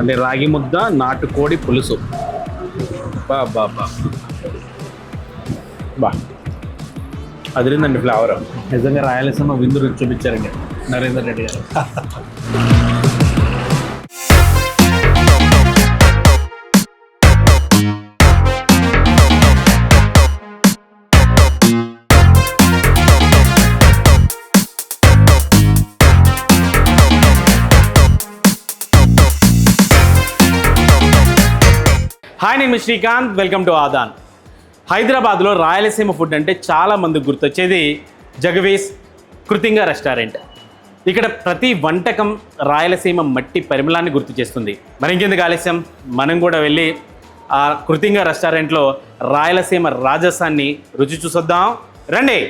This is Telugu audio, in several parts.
అంటే రాగి ముద్ద నాటుకోడి పులుసు. బా బా బా. బా. అదిరిందండి ఫ్లేవర్. నిజంగా రాయలసీమ విందు రుచి చూపించారండి. నరేందర్ రెడ్డి గారు. నేను శ్రీకాంత్. వెల్కమ్ టు ఆదాన్ హైదరాబాద్లో రాయలసీమ ఫుడ్ అంటే చాలామందికి గుర్తొచ్చేది జగవీస్ కృతింగ రెస్టారెంట్. ఇక్కడ ప్రతి వంటకం రాయలసీమ మట్టి పరిమళాన్ని గుర్తు చేస్తుంది. మరి ఇంకెందుకు ఆలస్యం? మనం కూడా వెళ్ళి ఆ కృతింగ రెస్టారెంట్లో రాయలసీమ రాజసాన్ని రుచి చూసొద్దాం. రండి.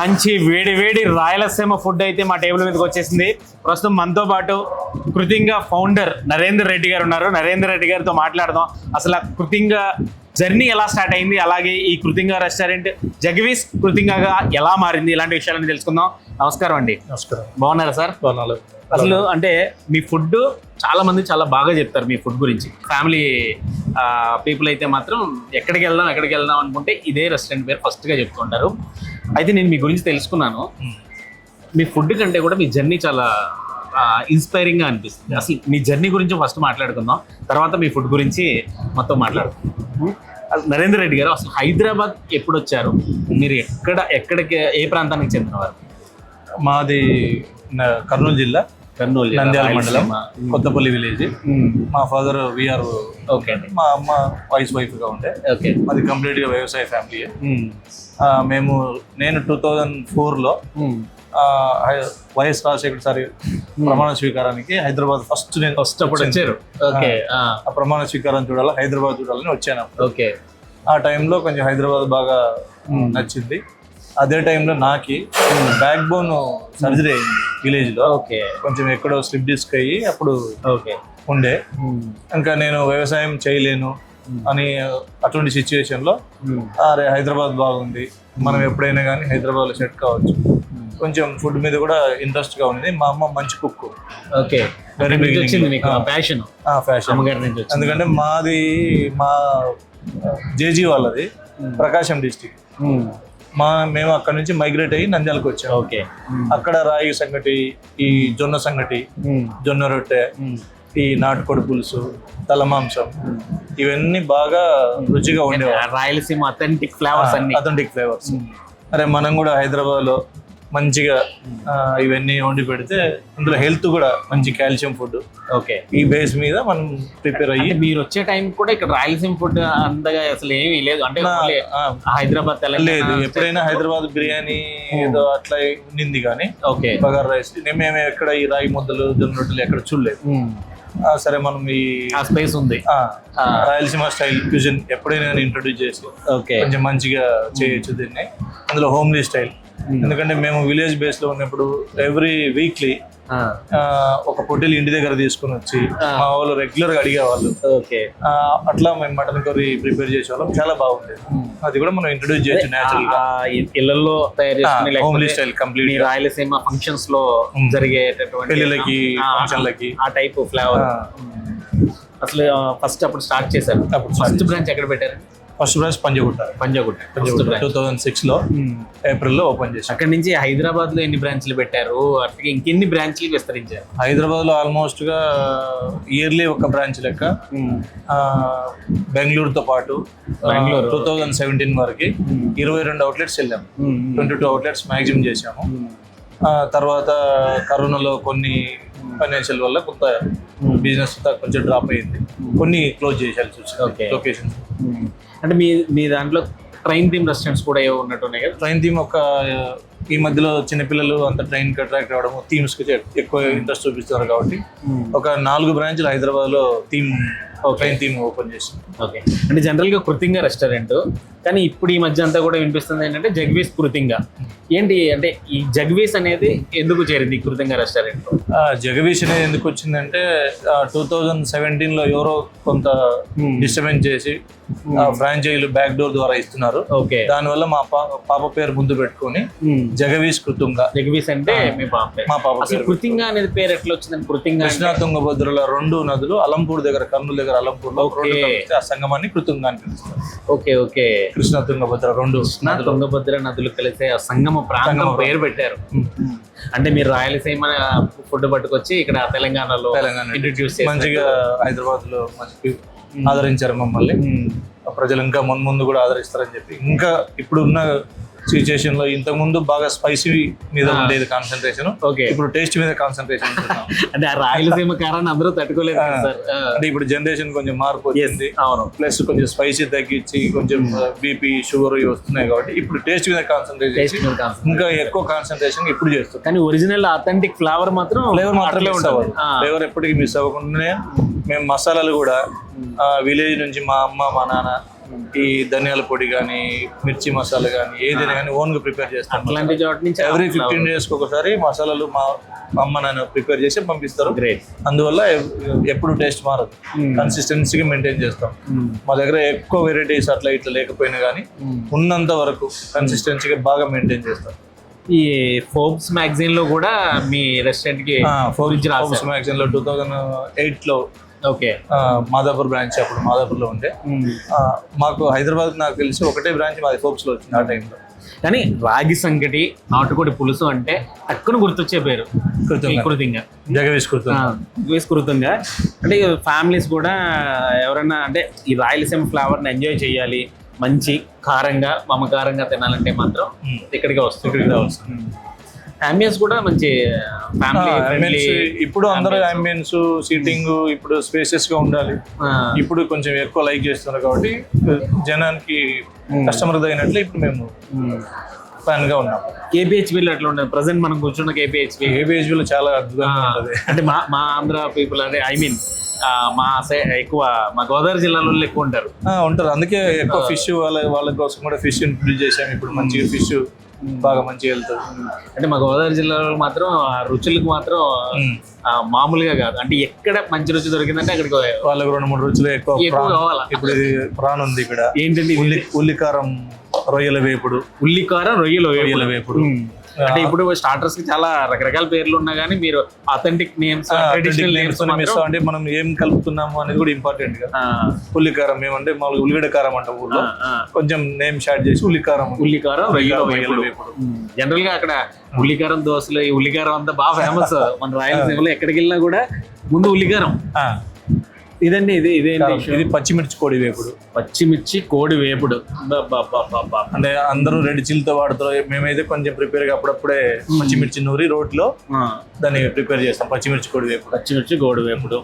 మంచి వేడి వేడి రాయలసీమ ఫుడ్ అయితే మా టేబుల్ మీదకి వచ్చేసింది. ప్రస్తుతం మనతో పాటు కృతింగ ఫౌండర్ నరేందర్ రెడ్డి గారు ఉన్నారు. నరేందర్ రెడ్డి గారితో మాట్లాడదాం. అసలు ఆ కృతింగ జర్నీ ఎలా స్టార్ట్ అయింది? అలాగే ఈ కృతింగ రెస్టారెంట్ జగవీస్ కృతింగగా ఎలా మారింది? ఇలాంటి విషయాలని తెలుసుకుందాం. నమస్కారం అండి. నమస్కారం. బాగున్నారా సార్? బాగున్నాను. అసలు అంటే మీ ఫుడ్ చాలా మంది చాలా బాగా చెప్తారు మీ ఫుడ్ గురించి. ఫ్యామిలీ పీపుల్ అయితే మాత్రం ఎక్కడికి వెళ్దాం ఎక్కడికి వెళ్దాం అనుకుంటే ఇదే రెస్టారెంట్ పేరు ఫస్ట్గా చెప్తుంటారు. అయితే నేను మీ గురించి తెలుసుకున్నాను. మీ ఫుడ్ కంటే కూడా మీ జర్నీ చాలా ఇన్స్పైరింగ్గా అనిపిస్తుంది. అసలు మీ జర్నీ గురించి ఫస్ట్ మాట్లాడుకుందాం. తర్వాత మీ ఫుడ్ గురించి మొత్తం మాట్లాడుకుందాం. నరేందర్ రెడ్డి గారు అసలు హైదరాబాద్ ఎప్పుడు వచ్చారు మీరు ఎక్కడ ఎక్కడికి ఏ ప్రాంతానికి చెందినవారు? మాది కర్నూలు జిల్లా. కర్నూలు నంద్యాల మండలం. కొత్తపల్లి విలేజ్. మా ఫాదర్ విఆర్ ఓకే అండి. మా అమ్మ వైస్ వైఫ్గా ఉండే. ఓకే. మాది కంప్లీట్గా వ్యవసాయ ఫ్యామిలీ. మ్మ్. నేను టూ థౌజండ్ ఫోర్లో వైఎస్ రాజశేఖర్ సారి ప్రమాణ స్వీకారానికి హైదరాబాద్ ఫస్ట్ నేను ఫస్ట్ అప్పుడు వచ్చారు. ఓకే ఆ, ప్రమాణ స్వీకారం చూడాలి హైదరాబాద్ చూడాలని వచ్చాను. ఓకే. ఆ టైంలో కొంచెం హైదరాబాద్ బాగా నచ్చింది. అదే టైంలో నాకి బ్యాక్ బోన్ సర్జరీ అయింది విలేజ్లో. ఓకే. కొంచెం ఎక్కడో స్లిప్ డిస్క్ అయ్యి అప్పుడు ఓకే. ఉండే. ఇంకా నేను వ్యవసాయం చేయలేను అని అటువంటి సిచ్యువేషన్లో అరే హైదరాబాద్ బాగుంది. మనం ఎప్పుడైనా కానీ హైదరాబాద్లో సెట్ కావచ్చు కొంచెం ఫుడ్ మీద కూడా ఇంట్రెస్ట్గా ఉంది మా అమ్మ మంచి కుక్ ఓకే. ఫ్యాషన్ వచ్చింది ఎందుకంటే మాది మా జేజీ వాళ్ళది. ప్రకాశం డిస్టిక్. మా మేము అక్కడ నుంచి మైగ్రేట్ అయ్యి నంద్యాలకు వచ్చాము. ఓకే. అక్కడ రాగి సంగటి ఈ జొన్న సంగటి. జొన్న రొట్టె. ఈ నాటుకోడి పులుసు తలమాంసం ఇవన్నీ బాగా రుచిగా ఉండేవారు. ఆ రాయలసీమ అథెంటిక్ ఫ్లేవర్స్ అన్ని. అథెంటిక్ ఫ్లేవర్స్ అరే మనం కూడా హైదరాబాద్లో మంచిగా ఇవన్నీ వండి పెడితే అందులో హెల్త్ కూడా మంచి కాల్షియం ఫుడ్. ఓకే. ఈ బేస్ మీద మనం ప్రిపేర్ అయ్యి మీరు వచ్చే టైం కూడా ఇక్కడ రాయలసీమ ఫుడ్ అంతగా అసలు ఏమీ లేదు. అంటే హైదరాబాద్ లేదు ఎప్పుడైనా హైదరాబాద్ బిర్యానీ ఏదో అట్లా ఉన్నింది కానీ ఓకే. బగార్ రైస్. మేము ఎక్కడ ఈ రాగి ముద్దలు జొన్న రొట్టెలు ఎక్కడ చూడలేదు. సరే మనం ఈ స్పేస్ ఉంది. రాయలసీమ స్టైల్ ఫ్యూజన్ ఎప్పుడైనా ఇంట్రొడ్యూస్ చేసి ఓకే. కొంచెం మంచిగా చేయొచ్చు దీన్ని. అందులో హోమ్లీ స్టైల్. ఎందుకంటే మేము విలేజ్ బేస్లో ఉన్నప్పుడు ఎవ్రీ వీక్లీ. ఒక పొట్టేలు ఇంటి దగ్గర తీసుకుని వచ్చి మా వాళ్ళు రెగ్యులర్గా అడిగేవాళ్ళు. అట్లా మేము మటన్ కర్రీ ప్రిపేర్ చేసేవాళ్ళం. చాలా బాగుండేది. అది కూడా మనం ఇంట్రొడ్యూస్ చేయొచ్చు నేచురల్గా ఆ ఇ- ఇళ్ళల్లో తయారు చేసుకుని హోమ్లీ స్టైల్ కంప్లీట్ రాయలసీమ ఫంక్షన్స్లో జరిగేటటువంటి పెళ్ళిళ్ళకి ఫంక్షన్లకి ఆ టైప్ ఫ్లేవర్. అసలు ఫస్ట్ అప్పుడు స్టార్ట్ చేశారు. అప్పుడు ఫస్ట్ బ్రాంచ్ ఎక్కడ పెట్టారు? First branch Panjagutta. Panjagutta. Branch. Two thousand సిక్స్లో ఏప్రిల్లో ఓపెన్ చేశాం అక్కడ నుంచి హైదరాబాద్లో ఎన్ని బ్రాంచ్లు పెట్టారు? అట్లాగే ఇంకెన్ని బ్రాంచ్లు విస్తరించారు? హైదరాబాద్లో ఆల్మోస్ట్గా ఇయర్లీ ఒక బ్రాంచ్ లెక్క. బెంగళూరుతో పాటు బెంగళూరు. టూ థౌజండ్ సెవెంటీన్ వరకు ఇరవై రెండు అవుట్లెట్స్ వెళ్ళాము. ట్వంటీ టూ అవుట్లెట్స్ మ్యాక్సిమం చేసాము తర్వాత కరోనాలో కొన్ని ఫైనాన్షియల్ వల్ల కొంత బిజినెస్ కొంచెం డ్రాప్ అయింది. కొన్ని క్లోజ్ Okay. వచ్చింది లొకేషన్స్ అంటే మీ మీ దాంట్లో ట్రైన్ థీమ్ రెస్టారెంట్స్ కూడా ఏవో ఉన్నట్టున్నాయి కదా? ట్రైన్ థీమ్ ఒక ఈ మధ్యలో చిన్నపిల్లలు అంత ట్రైన్ అట్రాక్ట్ అవ్వడం థీమ్స్కి ఎక్కువ ఇంట్రెస్ట్ చూపిస్తున్నారు కాబట్టి ఒక నాలుగు బ్రాంచ్లు హైదరాబాద్లో థీమ్. ట్రైన్ థీమ్ ఓపెన్ చేసి. ఓకే అంటే జనరల్గా కృతింగ రెస్టారెంట్ కానీ ఇప్పుడు ఈ మధ్య అంతా కూడా వినిపిస్తుంది ఏంటంటే జగ్వీస్ కృతింగ. ఏంటి అంటే ఈ జగ్వీస్ అనేది ఎందుకు చేరింది ఈ కృతింగ రెస్టారెంట్ జగదీష్ అనేది ఎందుకు వచ్చిందంటే టూ థౌజండ్ సెవెంటీన్లో ఎవరో కొంత Hmm. డిస్టర్బెన్స్ చేసి ఫ్రాంచైజీలు బ్యాక్ డోర్ ద్వారా ఇస్తున్నారు. ఓకే. దానివల్ల మా పాప పేరు ముందు పెట్టుకొని జగవీష్ కృతుంగ. జగ్వీస్ అంటే మీ పాప మా పాప అసలు కృతింగ అనేది పేరు ఎట్లా వచ్చింది కృతింగ కృష్ణా తుంగభద్రుల రెండు నదులు అలంపూర్ దగ్గర కర్నూలు దగ్గర అలంపూర్లో రెండు ఆ సంగమాన్ని కృతుంగ అని పిలుస్తారు. Okay okay. కృష్ణా తుంగభద్ర రెండు తుంగభద్ర నదులు. కలిసే ఆ సంగమ ప్రాంతం పేరు పెట్టారు. అంటే మీరు రాయలసీమ ఫుడ్ పట్టుకొచ్చి ఇక్కడ తెలంగాణలో తెలంగాణ. ఇంట్రడ్యూస్ మంచిగా హైదరాబాద్లో మంచి ఆదరించారు మమ్మల్ని. ప్రజలు ఇంకా ముందు ముందు కూడా ఆదరిస్తారని చెప్పి. ఇంకా ఇప్పుడు ఉన్న సిచ్యుయేషన్లో ఇంతకు ముందు బాగా స్పైసీ మీద ఉండేది కాన్సన్ట్రేషన్ ఓకే. ఇప్పుడు టేస్ట్ మీద కాన్సన్ట్రేషన్ అంటే రాయలసీమ కారాన్ని అందరూ తట్టుకోలేదు అంటే ఇప్పుడు జనరేషన్ కొంచెం మార్పు వచ్చింది. అవును. ప్లస్ కొంచెం స్పైసీ తగ్గించి కొంచెం బీపీ షుగర్ ఇవి వస్తున్నాయి కాబట్టి ఇప్పుడు టేస్ట్ మీద కాన్సెప్ట్ ఇంకా ఎక్కువ కాన్సన్ట్రేషన్ ఇప్పుడు చేస్తాం కానీ ఒరిజినల్ అథెంటిక్ ఫ్లేవర్ మాత్రం ఫ్లేవర్ మాత్రమే ఆ, ఫ్లేవర్ ఎప్పటికీ మిస్ అవ్వకుండానే మేము మసాలాలు కూడా విలేజ్ నుంచి మా అమ్మ మా నాన్న ఈ ధనియాల పొడి కానీ మిర్చి మసాలా కానీ ఏదైనా కానీ ఓన్గా ప్రిపేర్ చేస్తాం అట్లాంటి చోట నుంచి ఎవ్రీ ఫిఫ్టీన్ డేస్కి ఒకసారి మసాలాలు మా అమ్మ నాన్న ప్రిపేర్ చేసి పంపిస్తారు. గ్రేట్ అందువల్ల ఎప్పుడు టేస్ట్ మారదు. కన్సిస్టెన్సీగా మెయింటైన్ చేస్తాం. మా దగ్గర ఎక్కువ వెరైటీస్ అట్లా ఇట్లా లేకపోయినా కానీ ఉన్నంత వరకు కన్సిస్టెన్సీగా బాగా మెయింటైన్ చేస్తాం. ఈ ఫోర్బ్స్ మ్యాగజైన్లో కూడా మీ రెస్టారెంట్కి రాశారు. మ్యాగజైన్లో టూ థౌజండ్ ఎయిట్లో ఓకే. మాదాపూర్ బ్రాంచ్ అప్పుడు మాదాపూర్లో ఉండే ఆ, మాకు హైదరాబాద్ నాకు తెలిసి ఒకటే బ్రాంచ్ మాది ఫోక్స్లో వచ్చింది ఆ టైంలో. కానీ రాగి సంగటి నాటుకోడి పులుసు అంటే టక్కున గుర్తొచ్చే పేరు. కృతంగా. అంటే ఫ్యామిలీస్ కూడా ఎవరైనా అంటే ఈ రాయలసీమ ఫ్లేవర్ని ఎంజాయ్ చేయాలి. మంచి కారంగా మమకారంగా తినాలంటే మాత్రం. ఇక్కడికి వస్తుంది. ఇక్కడికి రావచ్చు. అంబియన్స్ కూడా మంచి ఫ్యామిలీ ఇప్పుడు అందరూ అంబియన్స్ సీటింగ్ ఇప్పుడు స్పేసెస్గా ఉండాలి. ఇప్పుడు కొంచెం ఎక్కువ లైక్ చేస్తున్నారు కాబట్టి జనానికి కస్టమర్ తగినట్లు ఇప్పుడు మేము ఫ్యాన్గా ఉన్నాం. కేపీహెచ్బిలో ఎట్లా ఉంటుంది ప్రజెంట్ మనం కూర్చున్న కేపీహెచ్బి ఏబిహెచ్లో? చాలా అద్భుతంగా ఉంటుంది. అంటే మా మా ఆంధ్ర పీపుల్ అంటే ఐ మీన్ మా ఎక్కువ మా గోదావరి జిల్లాలో ఎక్కువ ఉంటారు. ఆ, ఉంటారు. అందుకే ఎక్కువ ఫిష్ వాళ్ళ వాళ్ళ కోసం కూడా ఫిష్ ఇంట్రడ్యూస్ చేసాం ఇప్పుడు మంచిగా ఫిష్ బాగా మంచిగా వెళ్తుంది అంటే మా గోదావరి జిల్లాలో మాత్రం ఆ రుచులకు మాత్రం. ఆ, మామూలుగా కాదు అంటే ఎక్కడ మంచి రుచి దొరికిందంటే అక్కడికి వాళ్ళకి రెండు మూడు రుచులు ఎక్కువ ఎక్కువ ప్రాన్. కావాలా ఇప్పుడు ప్రాన్ ఉంది ఇక్కడ ఇది? ఉల్లి ఉల్లికారం రొయ్యల వేపుడు ఉల్లికారం రొయ్యలు రొయ్యల వేపుడు. అంటే ఇప్పుడు స్టార్టర్స్కి చాలా రకరకాల పేర్లు ఉన్నా కానీ మీరు అథెంటిక్ నేమ్స్ ట్రెడిషనల్ నేమ్స్ అంటే మనం ఏం కలుపుతున్నాము అనేది కూడా ఇంపార్టెంట్గా ఉల్లికారం ఏమంటే మామూలుగా ఉల్లిగడ్డ కారం అంటాం ఊళ్ళో కొంచెం నేమ్ షార్ట్ చేసి ఉల్లికారం ఉల్లికారం జనరల్గా అక్కడ ఉల్లికారం దోశలు ఈ ఉల్లికారం అంతా బాగా ఫేమస్ మన రాయలసీమలో ఎక్కడికి వెళ్ళినా కూడా ముందు ఉల్లికారం. ఇదండి ఇది ఇదేంటి. ఇది పచ్చిమిర్చి కోడి వేపుడు. పచ్చిమిర్చి కోడి వేపుడు. అంటే అందరూ రెడ్ చిల్తో వాడుతారు. మేమైతే కొంచెం ప్రిపేర్గా అప్పుడప్పుడే పచ్చిమిర్చి నూరి రోట్లో దాన్ని ప్రిపేర్ చేస్తాం. పచ్చిమిర్చి కోడి వేపుడు. పచ్చిమిర్చి కోడి వేపుడు.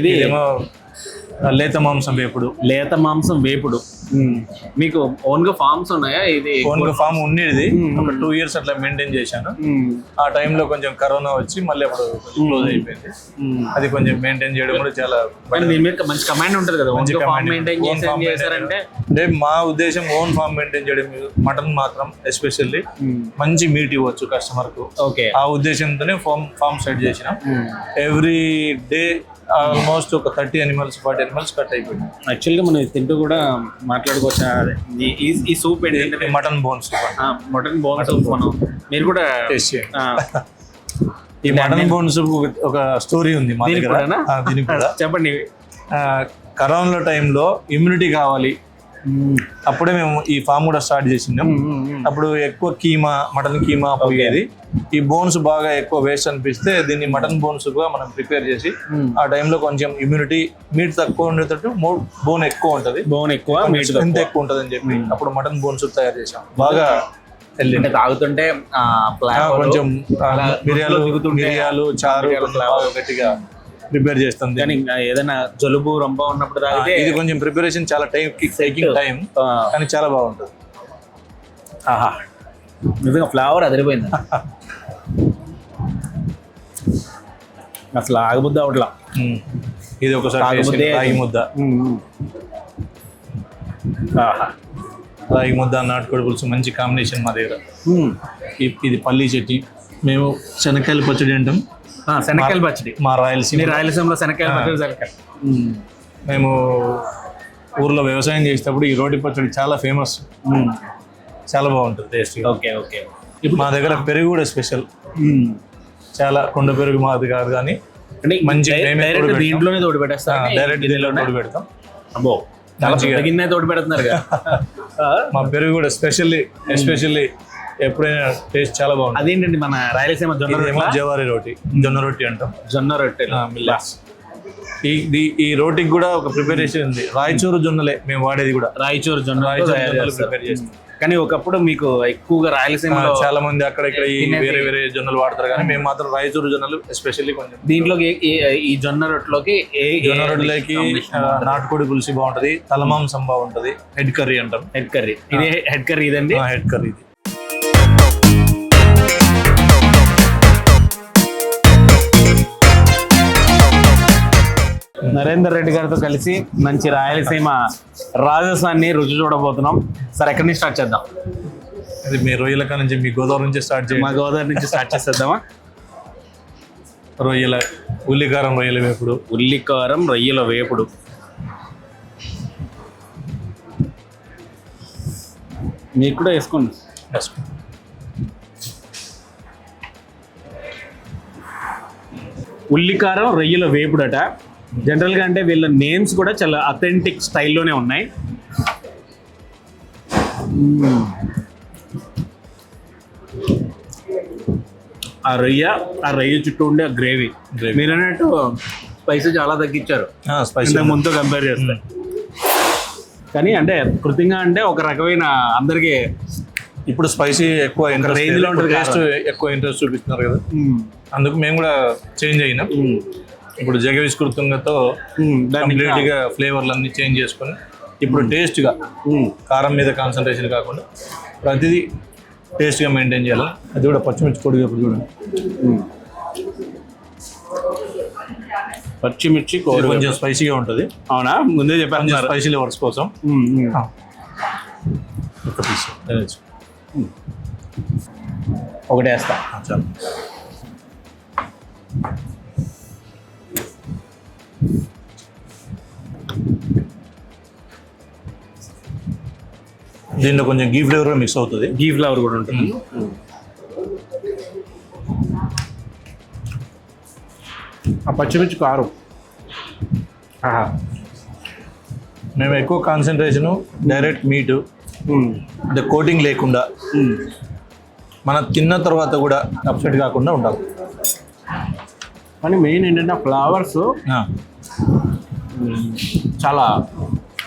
ఇది ఇదేమో లేత మాంసం వేపుడు. లేత మాంసం వేపుడు. మీకు ఓన్గా ఫార్మ్స్ ఉన్నాయా? ఇది ఓన్గా ఫామ్ ఉండేది. ఒక టూ ఇయర్స్ అట్లా మెయింటైన్ చేశాను. ఆ టైంలో కొంచెం కరోనా వచ్చి మళ్ళీ అప్పుడు క్లోజ్ అయిపోయింది. అది కొంచెం మెయింటైన్ చేయడం కూడా చాలా దీని మీద మంచి కమాండ్ ఉంటుంది కదా. ఓన్ మంచి ఫార్మ్ command. మెయింటైన్ చేశారంటే అంటే మా ఉద్దేశం ఓన్ ఫామ్ మెయింటైన్ చేయడం మటన్ మాత్రం ఎస్పెషల్లీ మంచి మీట్ ఇవ్వచ్చు కస్టమర్కు ఓకే. ఆ ఉద్దేశంతోనే ఫామ్ ఫామ్ సెట్ చేసినాం. ఎవ్రీ డే ఆల్మోస్ట్ ఒక thirty animals forty animals cut అయిపోయింది యాక్చువల్గా మనం ఇది తింటూ కూడా మాట్లాడుకోవచ్చు. ఈ- సూప్ ఏంటంటే mutton bones mutton bone soup మనం మీరు కూడా టేస్ట్ చేయండి. ఈ మటన్ బోన్స్ ఒక స్టోరీ ఉంది మా దగ్గర. దీనికి కూడా. చెప్పండి. కరోనా టైంలో ఇమ్యూనిటీ కావాలి. అప్పుడే మేము ఈ ఫామ్ కూడా స్టార్ట్ చేసిండాం. అప్పుడు ఎక్కువ కీమా మటన్ కీమా పోయేది. ఈ బోన్స్ బాగా ఎక్కువ వేస్ట్ అనిపిస్తే దీన్ని మటన్ బోన్స్గా మనం ప్రిపేర్ చేసి ఆ టైంలో కొంచెం ఇమ్యూనిటీ మీట్ తక్కువ ఉండేటట్టు బోన్ ఎక్కువ ఉంటది. బోన్ ఎక్కువ మీట్ ఎంత ఎక్కువ ఉంటది అని చెప్పి అప్పుడు మటన్ బోన్స్ తయారు చేసాం బాగా అంటే తాగుతుంటే కొంచెం మిరియాలు మిరియాలు చారు గట్టిగా ప్రిపేర్ చేస్తుంది. కానీ ఏదైనా జలుబు రొంబ ఉన్నప్పుడు తాగితే ఇది కొంచెం ప్రిపరేషన్ చాలా టైం టేకింగ్ టైం కానీ చాలా బాగుంటుంది. ఆహా. నిజంగా ఫ్లేవర్ అదిరిపోయింది. అసలు ఆగబుద్ది అవట్లా. ఇది ఒకసారి. రాగి ముద్ద. ఆహా. రాగి ముద్ద నాటుకోడి పులుసు మంచి కాంబినేషన్ మా దగ్గర. ఇది పల్లీ చట్నీ. మేము శనక్కాయల పచ్చడి అంటాం. శనక్కాయల పచ్చడి. మా రాయలసీమ. రాయలసీమలో శనక్కాయల పచ్చడి శనక్కాయ మేము. ఊర్లో వ్యవసాయం చేసేటప్పుడు ఈ రోటి పచ్చడి చాలా ఫేమస్. చాలా బాగుంటుంది టేస్ట్. Okay okay. మా దగ్గర పెరుగు కూడా స్పెషల్. చాలా కొండ పెరుగు మాది కాదు కానీ అంటే మంచి డైరెక్ట్ దీంట్లోనే తోడు డైరెక్ట్ తోడు పెడతాం. అబ్బో చాలా మంచిగా. గిన్నె తోడు పెడుతున్నారు మా పెరుగు కూడా స్పెషల్లీ ఎస్పెషల్లీ ఎప్పుడైనా టేస్ట్ చాలా బాగుంటుంది. అదేంటండి మన రాయలసీమ జొన్న రొట్టెలా? జవారి రోటి జొన్న రొట్టి అంటాం. జొన్న రొట్టె మిల్లెట్స్ ఈ ఈ- ఈ రోటికి కూడా ఒక ప్రిపరేషన్ ఉంది. రాయచూరు జొన్నలే మేము వాడేది కూడా. రాయచూరు జొన్న రాయచూరు తయారు జొన్నలు చేస్తారు. ప్రిపేర్ చేస్తాం. కానీ ఒకప్పుడు మీకు ఎక్కువగా రాయలసీమలో చాలా మంది అక్కడ ఇక్కడ ఈ తినేది. వేరే వేరే జొన్నలు వాడతారు. కానీ మేము మాత్రం రాయచూరు జొన్నలు ఎస్పెషల్లీ కొంచెం దీంట్లోకి ఏ- ఏ- ఈ జొన్న రొట్టెలోకి ఏ జొన్న రొట్టెలకి ఆ, నాటుకోడి పులుసు బాగుంటది తలమాంసం బాగుంటది హెడ్ కర్రీ అంటాం. Head curry. ఇది హెడ్ కర్రీ ఇదండి? హెడ్ కర్రీ ఇది. నరేందర్ రెడ్డి గారితో కలిసి మంచి రాయలసీమ రాజస్థాన్ని రుచి చూడబోతున్నాం. సరే ఎక్కడి నుంచి స్టార్ట్ చేద్దాం? అది మీ రొయ్యల నుంచి మీ గోదావరి నుంచి స్టార్ట్ మా చేయండి గోదావరి నుంచి స్టార్ట్ చేసేద్దామా? రొయ్యల ఉల్లికారం రొయ్యల వేపుడు. ఉల్లికారం రొయ్యల వేపుడు. మీకు కూడా వేసుకోండి. ఉల్లికారం రొయ్యల వేపుడట. జనరల్గా అంటే వీళ్ళ నేమ్స్ కూడా చాలా అథెంటిక్ స్టైల్లోనే ఉన్నాయి. ఆ రొయ్య ఆ రొయ్య చుట్టూ ఉండే ఆ గ్రేవీ. మీరు అన్నట్టు స్పైసీ చాలా తగ్గించారు. స్పైసీ ముందుతో కంపేర్ చేస్తే. కానీ అంటే కృతంగా అంటే ఒక రకమైన అందరికి ఇప్పుడు స్పైసీ ఎక్కువ టేస్ట్ ఎక్కువ ఇంట్రెస్ట్ చూపిస్తున్నారు కదా. అందుకు మేము కూడా చేంజ్ అయినాం. ఇప్పుడు జగవీష్ కృతంగతో కంప్లీట్గా ఫ్లేవర్లు అన్ని చేంజ్ చేసుకొని ఇప్పుడు టేస్ట్గా కారం మీద కాన్సన్ట్రేషన్ కాకుండా ప్రతిదీ టేస్ట్గా మెయింటైన్ చేయాలి. అది కూడా పచ్చిమిర్చి పొడి ఇప్పుడు చూడండి. పచ్చిమిర్చి కొంచెం స్పైసీగా ఉంటుంది. అవునా? ముందే చెప్పాను స్పైసీ లవర్స్ కోసం. ఒక పీస్ ఒకటి వేస్తా చాలు. దీంట్లో కొంచెం గీ ఫ్లేవర్ కూడా మిక్స్ అవుతుంది. గీ ఫ్లేవర్ కూడా ఉంటుంది. ఆ పచ్చిమిర్చి కారం. ఆహా. మేము ఎక్కువ కాన్సన్ట్రేషను డైరెక్ట్ మీటు అంటే కోటింగ్ లేకుండా. మనం తిన్న తర్వాత కూడా అప్సెట్ కాకుండా ఉండాలి కానీ మెయిన్ ఏంటంటే ఫ్లవర్స్ చాలా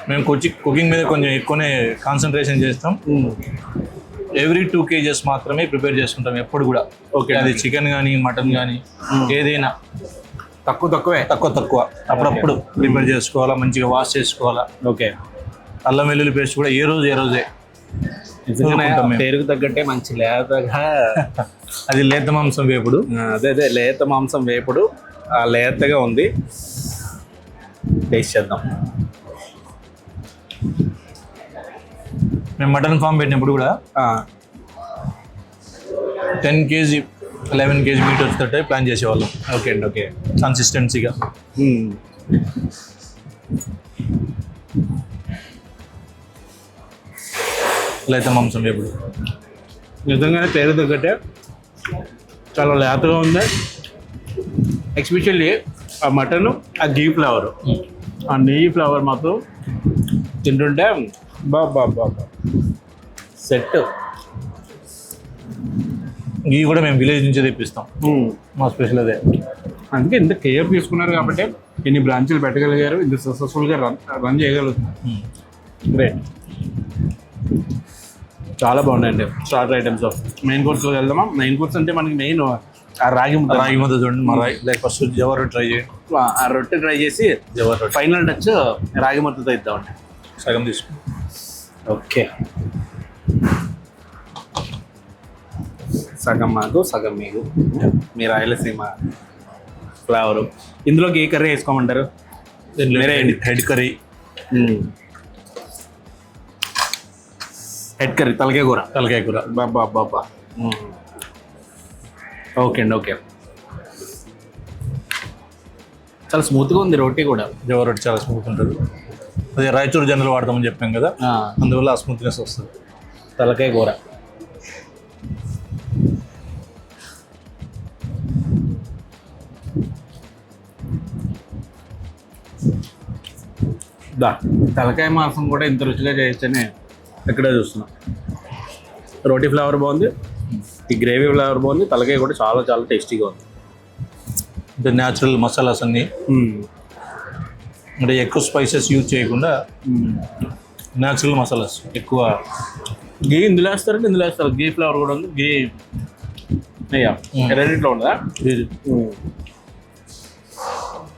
మేము కుచి కుకింగ్ మీద కొంచెం ఎక్కువనే కాన్సన్ట్రేషన్ చేస్తాం. ఎవ్రీ టూ కేజెస్ మాత్రమే ప్రిపేర్ చేసుకుంటాం ఎప్పుడు కూడా. ఓకే. అది చికెన్ కానీ మటన్ కానీ ఏదైనా. తక్కువ తక్కువే? తక్కువ తక్కువ. అప్పుడప్పుడు ప్రిపేర్ చేసుకోవాలా మంచిగా వాష్ చేసుకోవాలా. ఓకే. అల్లం వెల్లుల్లి పేస్ట్ కూడా ఏ రోజు ఏ రోజే. పేరుకు తగ్గట్టే మంచి లేతగా అది లేత మాంసం వేపుడు. అదే అదే లేత మాంసం వేపుడు. ఆ లేతగా ఉంది. టేస్ట్ చేద్దాం. మేము మటన్ ఫామ్ పెట్టినప్పుడు కూడా ten kg eleven kg meat వచ్చేటట్టు ప్లాన్ చేసేవాళ్ళం. ఓకే అండి ఓకే. కన్సిస్టెన్సీగా. లేత మాంసం వేపుడు నిజంగానే పేరు తగ్గట్టే చాలా లేతగా ఉంది. ఎక్స్పెషల్లీ ఆ మటన్ ఆ గీ ఫ్లేవర్ ఆ నెయ్యి ఫ్లేవర్ మాత్రం తింటుంటే బా బా బా బా. సెట్. ఇవి కూడా మేము విలేజ్ నుంచి తెప్పిస్తాం. మా స్పెషల్ అదే. అందుకే ఇంత కేర్ తీసుకున్నారు కాబట్టి ఇన్ని బ్రాంచ్లు పెట్టగలిగారు ఇంత సక్సెస్ఫుల్గా రన్ రన్ చేయగలుగుతున్నారు. గ్రేట్ చాలా బాగున్నాయండి స్టార్టర్ ఐటమ్స్ మెయిన్ కోర్స్లో వెళ్దామా? మెయిన్ కోర్స్ అంటే మనకి మెయిన్ ఆ రాగి ముద్ద. రాగి ముద్ద చూడండి మా రాగి లైక్ ఫస్ట్ జవర్ ట్రై చేయండి ఆ రొట్టె ట్రై చేసి జవర్ రొట్టె ఫైనల్ టచ్ రాగి ముద్దతో ఇద్దామండి. సగం తీసుకుని ఓకే. సగం మాకు సగం మీకు. మీ రాయలసీమ ఫ్లేవరు. ఇందులోకి ఏ curry వేసుకోమంటారు? Head curry. Head curry తలకాయ కూర. తలకాయ కూర. బాబా బాబా. ఓకే అండి ఓకే. చాలా స్మూత్గా ఉంది రోటీ కూడా. జవ రొట్టె చాలా స్మూత్ ఉంటుంది. అదే రాయచూరు జనరల్ వాడతామని చెప్పాం కదా. అందువల్ల ఆ స్మూత్నెస్ వస్తుంది. తలకాయ కూర. తలకాయ మాంసం కూడా ఇంత రుచిగా చేయొచ్చని ఎక్కడే చూస్తున్నా. రోటీ ఫ్లేవర్ బాగుంది. ఈ గ్రేవీ ఫ్లేవర్ బాగుంది. తలకాయ కూడా చాలా చాలా టేస్టీగా ఉంది. అంటే న్యాచురల్ మసాలాస్ అన్ని. అంటే ఎక్కువ స్పైసెస్ యూజ్ చేయకుండా న్యాచురల్ మసాలాస్ ఎక్కువ గీ ఇందులో వేస్తారంటే ఇందులో వేస్తారు. గీ ఫ్లేవర్ కూడా ఉంది. గీ అయ్యా. రెండింటిలో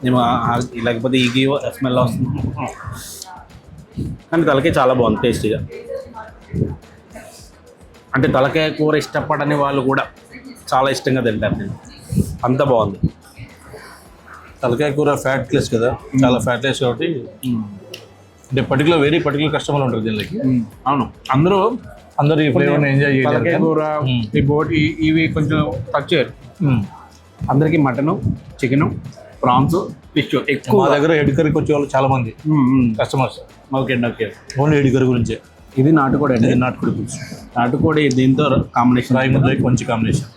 మేము. ఆ- లేకపోతే ఈ గీ స్మెల్ వస్తుంది. కానీ తలకాయ చాలా బాగుంది టేస్టీగా అంటే తలకాయ కూర ఇష్టపడని వాళ్ళు కూడా చాలా ఇష్టంగా తింటారు నేను అంత బాగుంది. తలకాయ కూర ఫ్యాట్ లెస్ కదా చాలా ఫ్యాట్ లెస్ కాబట్టి అంటే పర్టికులర్ వెరీ పర్టికులర్ కస్టమర్ ఉంటుంది దీనికి అవును. అందరూ అందరూ ఈ ఫ్లేవర్ని ఎంజాయ్ తలకాయ కూర. ఈ బోటి ఇవి కొంచెం టచ్ చేయరు. అందరికీ మటను చికెను ప్రాన్స్ ఫిష్ మా ఎక్కువ దగ్గర హెడ్ కర్రీకి వచ్చే వాళ్ళు చాలా మంది కస్టమర్స్ ఓకే అండి ఓకే ఓన్లీ హెడ్ కర్రీ గురించే. ఇది నాటుకోడి అండి. ఇది నాటుకోడి పులుసు. నాటుకోడి దీంతో కాంబినేషన్ రాయి ముద్దకి మంచి కాంబినేషన్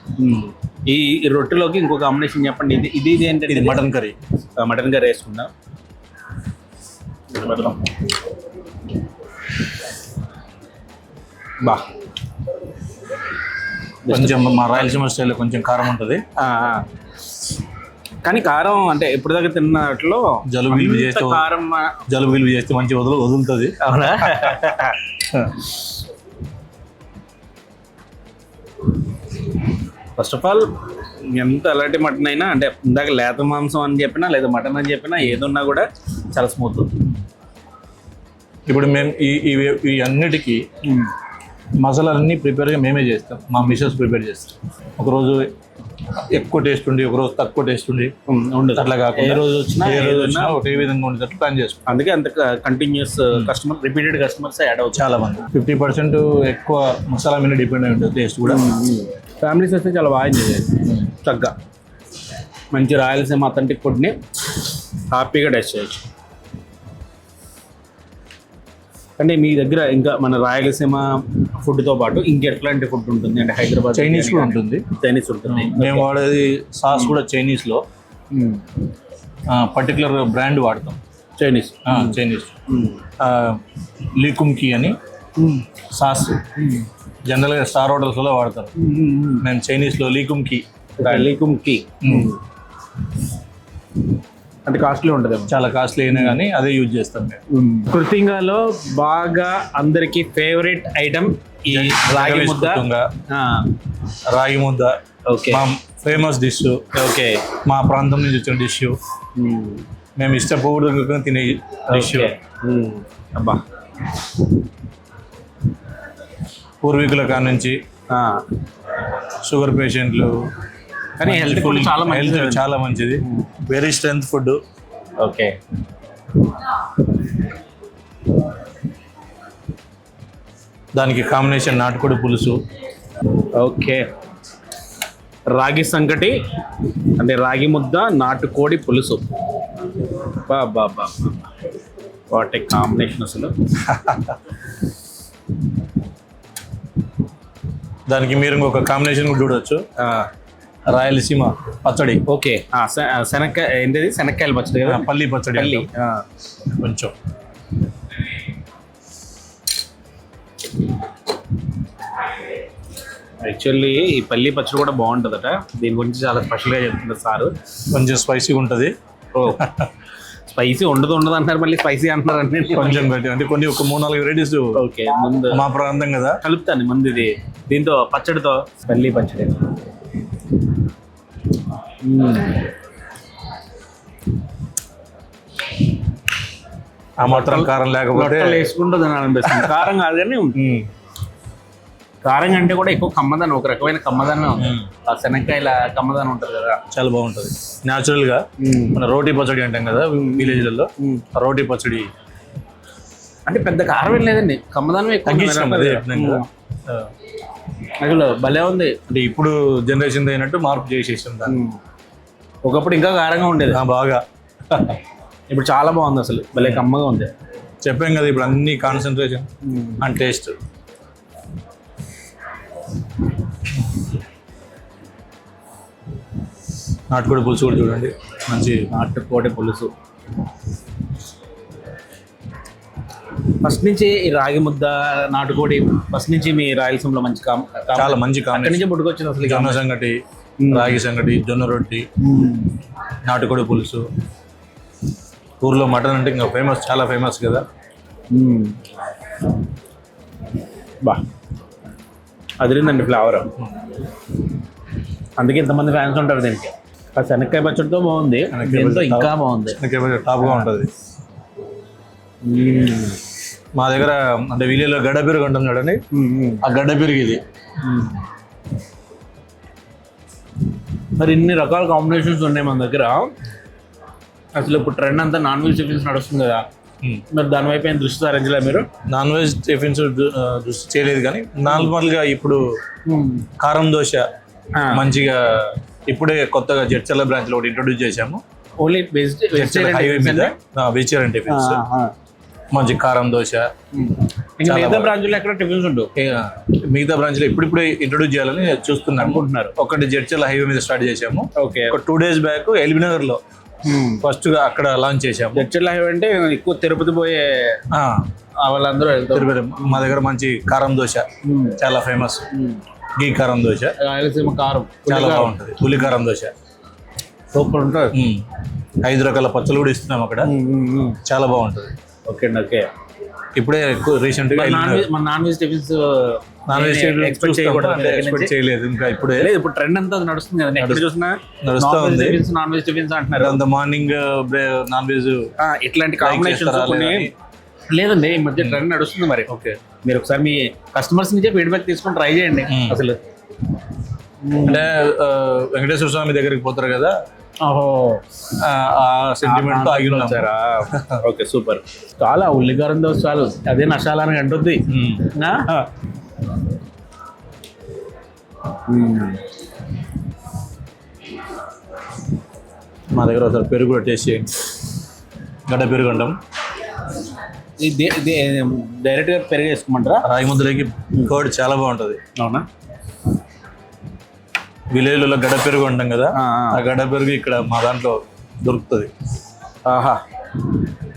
ఈ రొట్టెలోకి ఇంకో కాంబినేషన్ చెప్పండి. ఇది ఇది ఇది ఏంటంటే ఇది మటన్ కర్రీ. మటన్ కర్రీ వేసుకుందాం. బా. కొంచెం మా రాయలసీమ స్టైల్లో కొంచెం కారం ఉంటుంది. కానీ కారం అంటే ఎప్పుడు దాకా తిన్నట్లో జలుబు అంత చేస్తే కారం జలుబు గిలుబు చేస్తే మంచి వదులు వదులుతుంది. అవునా? ఫస్ట్ ఆఫ్ ఆల్ ఎంత ఎలాంటి మటన్ అయినా అంటే ఇందాక లేత మాంసం అని చెప్పినా లేదా మటన్ అని చెప్పినా ఏదున్నా కూడా చాలా స్మూత్ ఇప్పుడు మేము ఈ ఇవి ఈ అన్నిటికీ మసాలాలన్నీ ప్రిపేర్గా మేమే చేస్తాం. మా మిషన్స్ ప్రిపేర్ చేస్తాం ఒకరోజు ఎక్కువ టేస్ట్ ఉండి ఒకరోజు తక్కువ టేస్ట్ ఉండి ఉండదు. అట్లా కాకుండా ఏ రోజు వచ్చినా ఏ రోజు వచ్చినా ఒకే విధంగా ఉండేటట్టు ప్లాన్ చేసుకుంటాం అందుకే అంత continuous customer repeated customers add అవుతాయి. చాలా మంది. ఫిఫ్టీ పర్సెంట్ ఎక్కువ మసాలా మీద డిపెండ్ అయి ఉంటుంది టేస్ట్ కూడా. ఫ్యామిలీస్ వస్తే చాలా బాగా ఎంజాయ్ చేయాలి. చక్కగా. మంచి రాయలసీమ అథెంటిక్ ఫుడ్ని హ్యాపీగా టెస్ట్ చేయొచ్చు. అంటే మీ దగ్గర ఇంకా మన రాయలసీమ ఫుడ్తో పాటు ఇంకెట్లాంటి ఫుడ్ ఉంటుంది? అంటే హైదరాబాద్ చైనీస్ కూడా ఉంటుంది. చైనీస్ ఉంటుంది. మేము వాడేది సాస్ కూడా చైనీస్లో. పర్టికులర్ బ్రాండ్ వాడతాం. Chinese. Chinese. Lee Kum Kee అని సాస్. జనరల్గా స్టార్ హోటల్స్లో వాడతారు మేము చైనీస్లో లీకుమ్కి కి అంటే కాస్ట్లీ ఉంటుంది చాలా కాస్ట్లీ అయినా కానీ అదే యూజ్ చేస్తాం కృతింగాలో బాగా అందరికి ఫేవరెట్ ఐటమ్ ఈ రాగి ముద్ద. రాగి ముద్ద. ఓకే. మా ఫేమస్ డిష్ ఓకే. మా ప్రాంతం నుంచి వచ్చిన డిష్ మేము ఇష్టపూర్వకంగా తినే డిష్ అబ్బా. పూర్వీకుల కాడ నుంచి షుగర్ పేషెంట్లు కానీ హెల్త్ కూడా చాలా హెల్త్ మంచిది. చాలా మంచిది. వెరీ స్ట్రెంత్ ఫుడ్ ఓకే దానికి కాంబినేషన్ నాటుకోడి పులుసు. ఓకే. రాగి సంకటి అంటే రాగి ముద్ద నాటుకోడి పులుసు. బా బా బా వాట్ కాంబినేషన్ అసలు. దానికి మీరు ఇంకొక కాంబినేషన్ కూడా చూడవచ్చు రాయలసీమ పచ్చడి. ఓకే. శనక్కాయ ఏంటిది? శనక్కాయలు పచ్చడి కదా? పల్లి పచ్చడి పల్లి అంటాం. ఆ. కొంచెం. యాక్చువల్లీ ఈ పల్లి పచ్చడి కూడా బాగుంటుందట. దీని గురించి చాలా స్పెషల్గా చెప్తున్నారు సారు. కొంచెం స్పైసీగా ఉంటుంది. ఓ. స్పైసీ ఉండదు ఉండదు అంటారు మళ్ళీ స్పైసీ అంటున్నారు అంటే కొంచెం అంటే కొన్ని ఒక మూడు నాలుగు వెరైటీస్ ఓకే ముందు మా ప్రాంతం కదా. కలుపుతాను ముందు ఇది. దీంతో పచ్చడితో. పల్లి పచ్చడి. ఆ మాత్రం కారం లేకపోతే వేసుకుంటూ తినాలనిపిస్తుంది కారం కాదు కానీ. కారం అంటే కూడా ఎక్కువ కమ్మదనం ఒక రకమైన కమ్మదనం. ఆ శనక్కాయల కమ్మదనం ఉంటుంది కదా. చాలా బాగుంటుంది. న్యాచురల్గా మన రోటీ పచ్చడి అంటాం కదా విలేజ్లలో. రోటీ పచ్చడి. అంటే పెద్ద కారం ఏం లేదండి. కమ్మదనం ఎక్కువ. అసలు భలే ఉంది. అంటే ఇప్పుడు జనరేషన్ అయినట్టు మార్పు చేసేసాం దాన్ని. ఒకప్పుడు ఇంకా కారంగా ఉండేది. ఆ, బాగా. ఇప్పుడు చాలా బాగుంది అసలు. భలే కమ్మగా ఉంది. చెప్పాం కదా ఇప్పుడు అన్ని కాన్సన్ట్రేషన్ అండ్ టేస్ట్ నాటుకోడి పులుసు కూడా చూడండి. మంచి నాటుకోడి పులుసు. ఫస్ట్ నుంచి ఈ రాగి ముద్ద నాటుకోడి ఫస్ట్ నుంచి మీ రాయలసీమలో మంచి కామ్ కామ్- చాలా మంచి కాంబినేషన్ నుంచి పుట్టుకొచ్చింది అసలు జొన్న కామ్. సంగటి రాగి సంగటి జొన్న రొట్టి నాటుకోడి పులుసు. ఊర్లో మటన్ అంటే ఇంకా ఫేమస్ చాలా ఫేమస్ కదా. బా. అదిరిందండి ఫ్లేవర్. అందుకే ఇంతమంది ఫ్యాన్స్ ఉంటారు దీనికి. ఆ శనక్కాయ పచ్చడితో బాగుంది శనక్కాయ దీంతో పచ్చడి ఇంకా బాగుంది. నాకు టాప్గా ఉంటుంది. మా దగ్గర అంటే విలేజ్లో గడ్డ పెరుగు అంటాం చూడండి ఆ గడ్డ పెరుగు ఇది. మరి ఇన్ని రకాల కాంబినేషన్స్ ఉన్నాయి మన దగ్గర. అసలు ఇప్పుడు ట్రెండ్ అంతా నాన్ వెజ్ టిఫిన్స్ నడుస్తుంది కదా. మరి దాని వైపు ఏం దృష్టి సారించలే మీరు? నాన్ వెజ్ టిఫిన్స్ దృష్టి చేయలేదు కానీ నార్మల్గా ఇప్పుడు కారం దోశ. మంచిగా ఇప్పుడే కొత్తగా జడ్చర్ల బ్రాంచ్లో ఒకటి ఇంట్రొడ్యూస్ చేశాము. ఓన్లీ వెజిటేరియన్ టిఫిన్స్ మంచి కారం దోశ. ఇంకా మిగతా బ్రాంచ్లో ఎక్కడ టిఫిన్స్ ఉండవు? మిగతా బ్రాంచ్లో ఇప్పుడిప్పుడే ఇంట్రొడ్యూస్ చేయాలని చూస్తున్నాను. అనుకుంటున్నారు. ఒకటి జడ్చర్ల హైవే మీద స్టార్ట్ చేశాము. ఓకే. ఒక టూ డేస్ బ్యాక్ ఎల్బీనగర్లో ఫస్ట్గా అక్కడ లాంచ్ చేశాము. చర్చల్ హైవే అంటే ఎక్కువ తిరుపతి పోయే వాళ్ళందరూ తిరుపతి మా దగ్గర మంచి కారం దోశ. చాలా ఫేమస్ గీ కారం దోశ. రాయలసీమ కారం చాలా బాగుంటుంది. పులి కారం దోశ. సూపర్ ఉంటుంది. ఐదు రకాల పచ్చలు కూడా ఇస్తున్నాం అక్కడ. చాలా బాగుంటుంది. ఓకే అండి ఓకే. ఇప్పుడే ఎక్కువ రీసెంట్గా మన non veg tiffins non veg expect చేయకూడదు మీ దగ్గర ఎక్స్పెక్ట్. చేయలేదు ఇంకా ఇప్పుడే. లేదు ఇప్పుడు ట్రెండ్ అంతా అది నడుస్తుంది కదా ఎక్కడ చూసినా నడుస్తా ఉంది. టిఫిన్స్ నాన్ వెజ్ టిఫిన్స్ అంటున్నారు. అంత మార్నింగ్ నాన్ వెజ్ ఇట్లాంటి అని. లేదండి ఈ మధ్య ట్రెండ్ నడుస్తుంది మరి. ఓకే. మీరు ఒకసారి మీ కస్టమర్స్ నుంచే ఫీడ్బ్యాక్ తీసుకొని ట్రై చేయండి. అసలు. అంటే ఆ, వెంకటేశ్వర స్వామి దగ్గరికి పోతారు కదా సెంటిమెంట్ ఓకే సూపర్. చాలా ఉల్లికారం దోశ చాలు అదే నషాలని అంటుంది? మా దగ్గర ఒకసారి పెరుగు కూడా టేస్ట్ చేయండి. గడ్డ పెరుగు అంటాం. ఇది ఇది డైరెక్ట్గా పెరుగు వేసుకోమంటారా? రాగి ముద్దలకి కర్డ్ చాలా బాగుంటుంది. అవునా? విలేజ్లలో గడ్డ పెరుగు అంటాం కదా ఆ, గడ్డ పెరుగు ఇక్కడ మా దాంట్లో దొరుకుతుంది. ఆహా.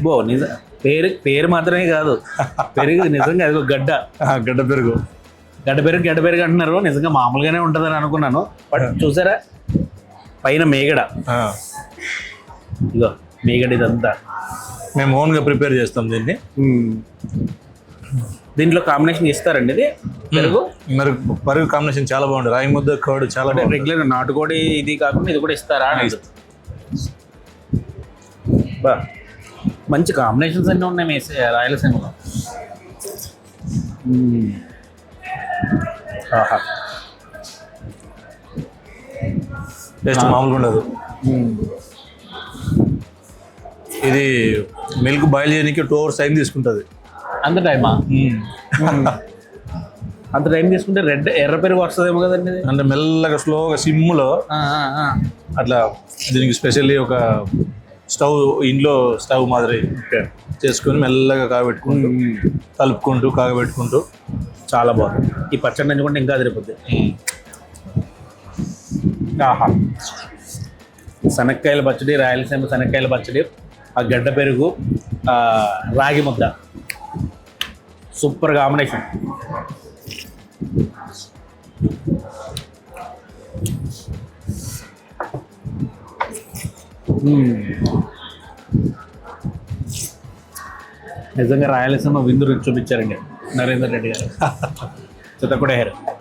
బో నిజ పేరు పేరు మాత్రమే కాదు. పెరుగు నిజంగా అది గడ్డ. గడ్డ పెరుగు. గడ్డ పెరుగు గడ్డ పెరుగు అంటున్నారు. నిజంగా మామూలుగానే ఉంటుందని అనుకున్నాను. బట్ చూసారా? పైన మేగడ. ఇగో మేగడ ఇదంతా. మేము ఓన్గా ప్రిపేర్ చేస్తాం దీన్ని. దీంట్లో కాంబినేషన్ ఇస్తారండి ఇది. పెరుగు. మరి పెరుగు కాంబినేషన్ చాలా బాగుంటుంది. రాగి ముద్ద కర్డ్ చాలా రెగ్యులర్ నాటుకోడి ఇది కాకుండా ఇది కూడా ఇస్తారా. బా. మంచి కాంబినేషన్స్ అన్నీ ఉన్నాయి మీ సే- రాయలసీమలో. టేస్ట్ మామూలుగా ఉండదు. ఇది మిల్క్ బాయిల్ చేయడానికి టూ అవర్స్ టైం తీసుకుంటుంది. అంత టైమా? అంత టైం తీసుకుంటే రెడ్ ఎర్ర పెరుగు వస్తుందేమో కదండి అంటే మెల్లగా స్లోగా సిమ్లో. అట్లా దీనికి స్పెషల్లీ ఒక స్టవ్ ఇంట్లో స్టవ్ మాదిరి చేసుకొని మెల్లగా కాగబెట్టుకుంటూ. కలుపుకుంటూ కాగబెట్టుకుంటూ చాలా బాగుంది. ఈ పచ్చడి నంచుకుంటే ఇంకా అదిరిపోద్ది. ఆహా. శనక్కాయల పచ్చడి రాయలసీమ శనక్కాయల పచ్చడి ఆ గడ్డ పెరుగు ఆ రాగి ముద్ద. సూపర్ కాంబినేషన్ నిజంగా రాయలసీమ విందు రుచి చూపించారండి. నరేందర్ రెడ్డి గారు. చిత్తకుడే గారు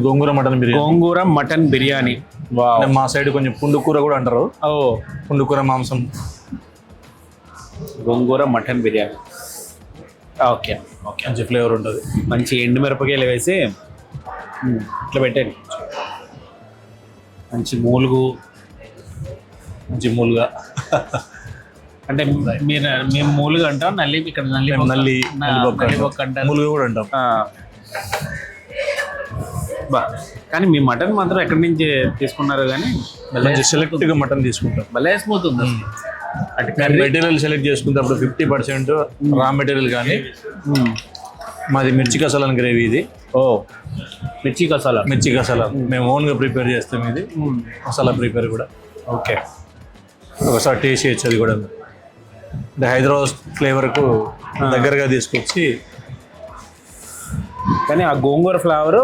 గోంగూర మటన్ బిర్యానీ. గోంగూర మటన్ బిర్యానీ. మా సైడ్ కొంచెం పుండుకూర కూడా అంటారు. ఓ. పుండుకూర మాంసం. Gongura mutton biryani. Okay. Okay. మంచి ఫ్లేవర్ ఉంటుంది. మంచి ఎండు మిరపకాయలు వేసి ఇట్లా పెట్టండి మంచి మూలుగు. మంచి మూలుగా. అంటే మీరు మేము మూలుగు అంటాం నల్లి ఇక్కడ నల్లి నల్లి నల్లి బొక్క అంటాం. మూలుగా కూడా అంటాం. ఆ. బా కానీ మీ మటన్ మాత్రం ఎక్కడి నుంచి తీసుకున్నారు కానీ భలే మంచి సెలెక్ట్గా మటన్ తీసుకుంటాం. భలే స్మూత్ ఉంది. అటు మెటీరియల్ సెలెక్ట్ చేసుకున్నప్పుడు ఫిఫ్టీ పర్సెంట్ రా మెటీరియల్ కానీ. మాది మిర్చి కసాలని గ్రేవీ ఇది. ఓ మిర్చి కసాలా? మిర్చి కసాలా మేము. ఓన్గా ప్రిపేర్ చేస్తాం ఇది. మసాలా ప్రిపేర్ కూడా. ఓకే. ఒకసారి టేస్ట్ చేయొచ్చు అది కూడా. అంటే హైదరాబాద్ ఫ్లేవర్కు దగ్గరగా తీసుకొచ్చి కానీ ఆ గోంగూర ఫ్లేవరు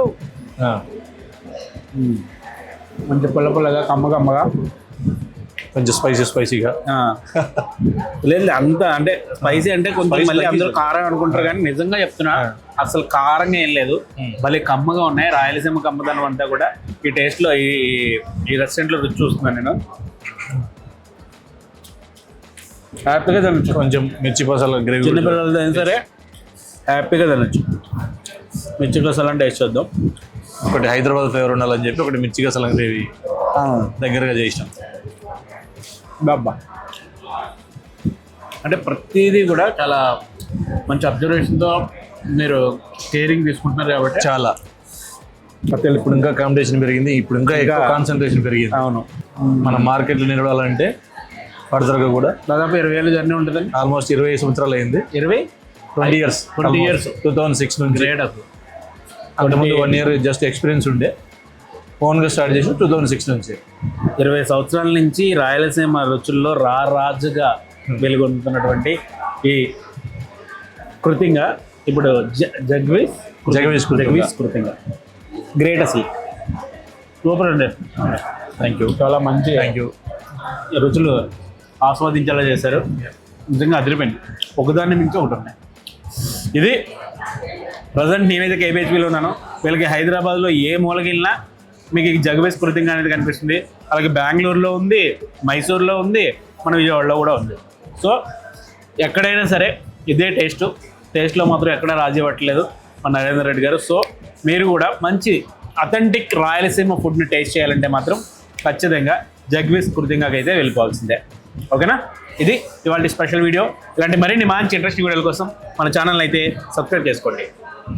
మంచి పుల్ల పుల్లగా కమ్మ కమ్మగా. కొంచెం స్పైసీ స్పైసీగా. లేదు అంత అంటే స్పైసీ అంటే కొంచెం మళ్ళీ అందరూ. కారం అనుకుంటారు కానీ నిజంగా చెప్తున్నా అసలు కారంగా ఏం లేదు. భలే కమ్మగా ఉన్నాయి. రాయలసీమ కమ్మదనం అంతా కూడా. ఈ టేస్ట్లో ఈ ఈ రెస్టారెంట్లో రుచి చూస్తున్నాను నేను. హ్యాపీగా తినొచ్చు. కొంచెం మిర్చి మసాలా గ్రేవీ చిన్నపిల్లలతో సరే హ్యాపీగా తినొచ్చు. మిర్చి కసాలని టేస్ట్ చేద్దాం ఒకటి హైదరాబాద్ ఫ్లేవర్ ఉండాలని చెప్పి ఒకటి మిర్చి కసాలా గ్రేవీ దగ్గరగా చేసినాం. బాబా అంటే ప్రతిదీ కూడా చాలా మంచి అబ్జర్వేషన్తో మీరు కేరింగ్ తీసుకుంటున్నారు కాబట్టి. చాలా. తెలుపు ఇప్పుడు ఇంకా కాంపిటీషన్ పెరిగింది ఇప్పుడు ఇంకా ఎక్కువ కాన్సన్ట్రేషన్ పెరిగింది. అవును. మన మార్కెట్లో నిలవాలంటే ఫర్దర్గా కూడా దాదాపు ఇరవై వేలు జర్నీ ఉంటుందండి. ఆల్మోస్ట్ ఇరవై సంవత్సరాలు అయింది. ఇరవై? Twenty years 20 years. Two thousand six నుంచి. గ్రేట్ అసలు. అంతకుముందు వన్ ఇయర్ జస్ట్ ఎక్స్పీరియన్స్ ఉండే. ఓన్గా స్టార్ట్ చేసి టూ థౌసండ్ సిక్స్ నుంచి. ఇరవై సంవత్సరాల నుంచి రాయలసీమ రుచుల్లో రారాజుగా వెలుగొందుతున్నటువంటి ఈ కృతింగా ఇప్పుడు జగ్వీస్ కృతింగ. జగవీస్ కృతింగా. గ్రేట్ అసలు సూపర్ అండి. థ్యాంక్ యూ చాలా మంచి థ్యాంక్ యూ రుచులు ఆస్వాదించేలా చేశారు. నిజంగా అదిరిపోయింది. ఒకదాన్ని మించి ఒకటి ఉన్నాయి. ఇది ప్రజెంట్ నేనైతే కేబిహెచ్పిలో ఉన్నాను. వీళ్ళకి హైదరాబాద్లో ఏ మూలకి మీకు ఈ జగవేశ్ కృతింగా అనేది కనిపిస్తుంది. అలాగే బెంగళూరులో ఉంది మైసూర్లో ఉంది మన విజయవాడలో కూడా ఉంది. సో ఎక్కడైనా సరే ఇదే టేస్ట్. టేస్ట్లో మాత్రం ఎక్కడ రాజీ పట్టలేదు మన నరేందర్ రెడ్డి గారు. సో మీరు కూడా మంచి అథెంటిక్ రాయలసీమ ఫుడ్ని టేస్ట్ చేయాలంటే మాత్రం ఖచ్చితంగా జగ్వీస్ కృతింగాకి అయితే వెళ్ళిపోవాల్సిందే. ఓకేనా? ఇది ఇవాళ స్పెషల్ వీడియో ఇలాంటి మరిన్ని మంచి ఇంట్రెస్టింగ్ వీడియోల కోసం మన ఛానల్ అయితే సబ్స్క్రైబ్ చేసుకోండి.